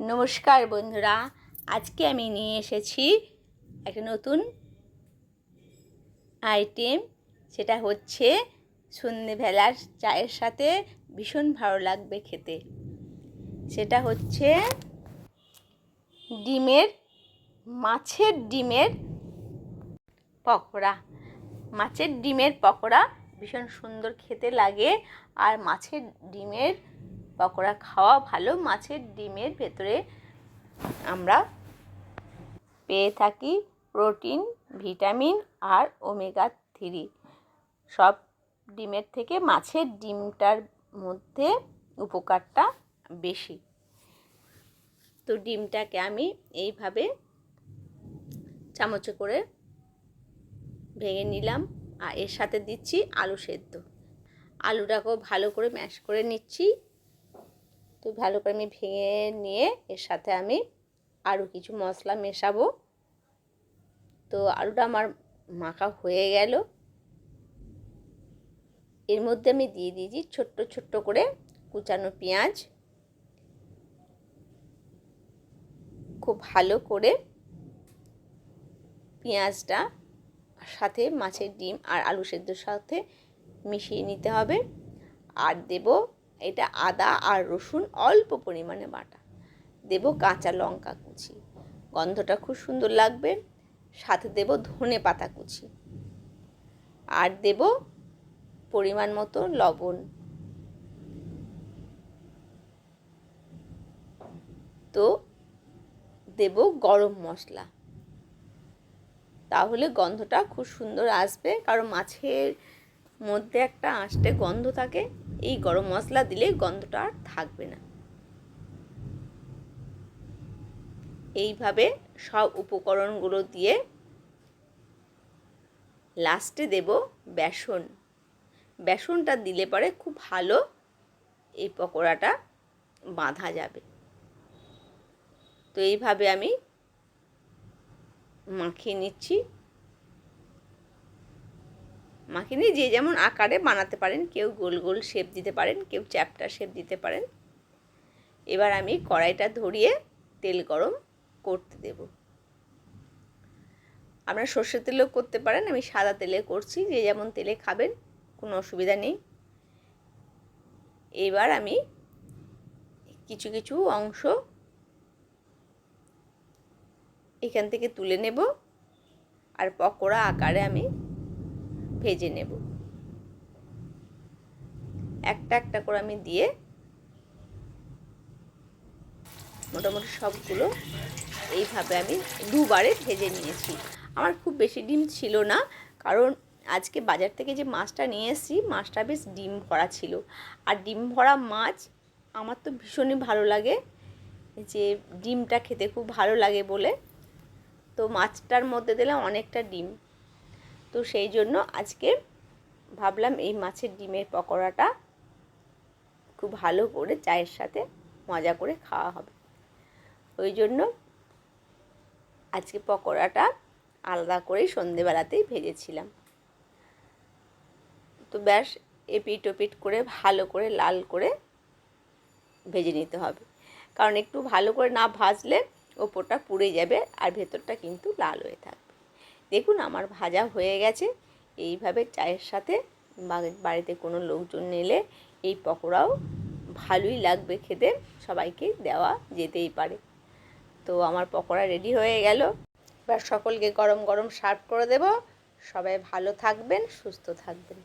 নমস্কার বন্ধুরা, আজকে আমি নিয়ে এসেছি একটা নতুন আইটেম সেটা হচ্ছে সন্ধেবেলার চায়ের সাথে ভীষণ ভালো লাগবে খেতে। সেটা হচ্ছে ডিমের, মাছের ডিমের পকোড়া। মাছের ডিমের পকোড়া ভীষণ সুন্দর খেতে লাগে, আর মাছের ডিমের পকোড়া খাওয়া ভালো, মাছের ডিমের ভেতরে আমরা পেয়ে থাকি প্রোটিন, ভিটামিন আর ওমেগা থ্রি। সব ডিমের থেকে মাছের ডিমটার মধ্যে উপকারটা বেশি। তো ডিমটাকে আমি এইভাবে চামচে করে ভেঙে নিলাম আর এর সাথে দিচ্ছি আলু সেদ্ধ। আলুটাকেও ভালো করে ম্যাশ করে নিচ্ছি। তো ভালো করে আমি ভেঙে নিয়ে এর সাথে আমি আরও কিছু মশলা মেশাবো। তো আলুটা আমার মাখা হয়ে গেল। এর মধ্যে আমি দিয়ে দিয়েছি ছোট্ট ছোট্ট করে কুচানো পেঁয়াজ। খুব ভালো করে পেঁয়াজটা সাথে মাছের ডিম আর আলু সেদ্ধর সাথে মিশিয়ে নিতে হবে। আর দেব এটা আদা আর রসুন অল্প পরিমাণে বাটা। দেব কাঁচা লঙ্কা কুচি। গন্ধটা খুব সুন্দর লাগবে। সাথে দেব ধনে পাতা কুচি। আর দেব পরিমাণ মতো লবণ। তো দেব গরম মশলা। তাহলে গন্ধটা খুব সুন্দর আসবে। কারণ মাছের মধ্যে একটা আঁশটে গন্ধ থাকে। এই গরম মশলা দিলে গন্ধটা আর থাকবে না। এইভাবে সব উপকরণগুলো দিয়ে লাস্টে দেব বেসন। বেসনটা দিলে পরে খুব ভালো এই পকোড়াটা বাঁধা যাবে। তো এইভাবে আমি মাখিয়ে নিচ্ছি। মাখিয়ে নিয়ে যে যেমন আকারে বানাতে পারেন, কেউ গোল গোল শেপ দিতে পারেন, কেউ চ্যাপটা শেপ দিতে পারেন। এবার আমি কড়াইটা ধরিয়ে তেল গরম করতে দেব। আপনারা সর্ষের তেলেও করতে পারেন, আমি সাদা তেলে করছি, যে যেমন তেলে খাবেন, কোনো অসুবিধা নেই। এবার আমি কিছু কিছু অংশ এখান থেকে তুলে নেব, আর পকোড়া আকারে আমি ভেজে নেব। একটা একটা করে আমি দিয়ে মোটামুটি সবগুলো এইভাবে আমি দুবারে ভেজে নিয়েছি। আমার খুব বেশি ডিম ছিল না, কারণ আজকে বাজার থেকে যে মাছটা নিয়ে এসেছি, মাছটা বেশ ডিম ভরা ছিল। আর ডিম ভরা মাছ আমার তো ভীষণই ভালো লাগে, যে ডিমটা খেতে খুব ভালো লাগে বলে। তো মাছটার মধ্যে দিলাম অনেকটা ডিম। তো সেই জন্য আজকে ভাবলাম এই মাছের ডিমের পকোড়াটা খুব ভালো করে চায়ের সাথে মজা করে খাওয়া হবে। ওই জন্য আজকে পকোড়াটা আলাদা করেই সন্ধেবেলাতেই ভেজেছিলাম। তো ব্যাস এপিট ওপিট করে ভালো করে লাল করে ভেজে নিতে হবে। কারণ একটু ভালো করে না ভাজলে ওপরটা পুড়ে যাবে আর ভেতরটা কিন্তু লাল হয়ে থাকবে। দেখুন আমার ভাজা হয়ে গেছে। এইভাবে চায়ের সাথে বাড়িতে কোনো লোকজন নিলে এই পকোড়াও ভালোই লাগবে খেতে, সবাইকে দেওয়া যেতেই পারে। তো আমার পকোড়া রেডি হয়ে গেল। এবার সকলকে গরম গরম সার্ভ করে দেব। সবাই ভালো থাকবেন, সুস্থ থাকবেন।